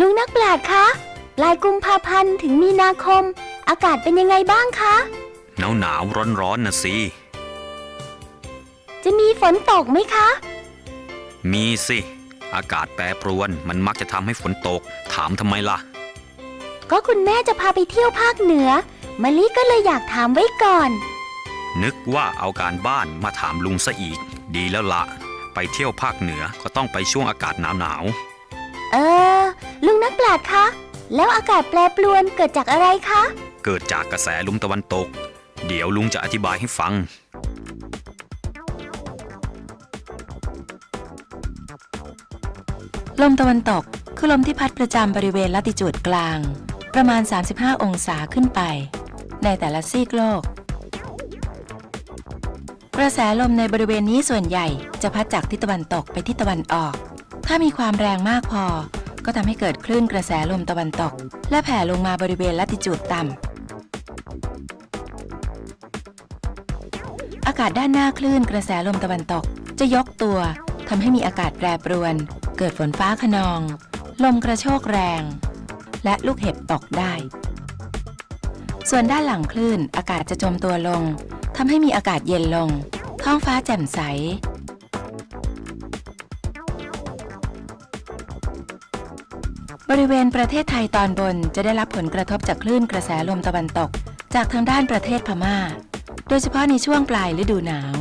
ลุงนักปราชญ์คะปลายกุมภาพันธ์ถึงมีนาคม อากาศเป็นยังไงบ้างคะ หนาวหนาวร้อนร้อนๆนะสิ จะมีฝนตกไหมคะ มีสิ อากาศแปรปรวนมันมักจะทำให้ฝนตก ถามทำไมล่ะ ก็คุณแม่จะพาไปเที่ยวภาคเหนือมะลิก็เลยอยากถามไว้ก่อน นึกว่าเอาการบ้านมาถามลุงซะอีก ดีแล้วละไปเที่ยวภาคเหนือก็ต้องไปช่วงอากาศหนาวหนาว เออ ลุงนักปราชญ์คะ แล้วอากาศแปรปรวนเกิดจากอะไรคะๆเกิดจากกระแสลมตะวันตก เดี๋ยวลุงจะอธิบายให้ฟัง ลมตะวันตกคือลมที่พัดประจำบริเวณลัติจูดกลาง ประมาณ 35 องศาขึ้นไป ในแต่ละซีกโลก กระแสลมในบริเวณนี้ส่วนใหญ่จะพัดจากทิศตะวันตกไปทิศตะวันออก ถ้ามีความแรงมากพอ ก็ทำให้เกิดคลื่นกระแสลมตะวันตก และแผ่ลงมาบริเวณลัติจูดต่ำอากาศด้านหน้าคลื่นกระแสลมตะวันตก จะยกตัวทำให้มีอากาศแปรปรวน เกิดฝนฟ้าขนอง ลมกระโชกแรง และลูกเห็บตกได้ ส่วนด้านหลังคลื่นอากาศจะจมตัวลงทำให้มีอากาศเย็นลง ท้องฟ้าแจ่มใส บริเวณประเทศไทยตอนบนจะได้รับผลกระทบจากคลื่นกระแสลมตะวันตก จากทางด้านประเทศพม่า โดยเฉพาะในช่วงปลายฤดูหนาว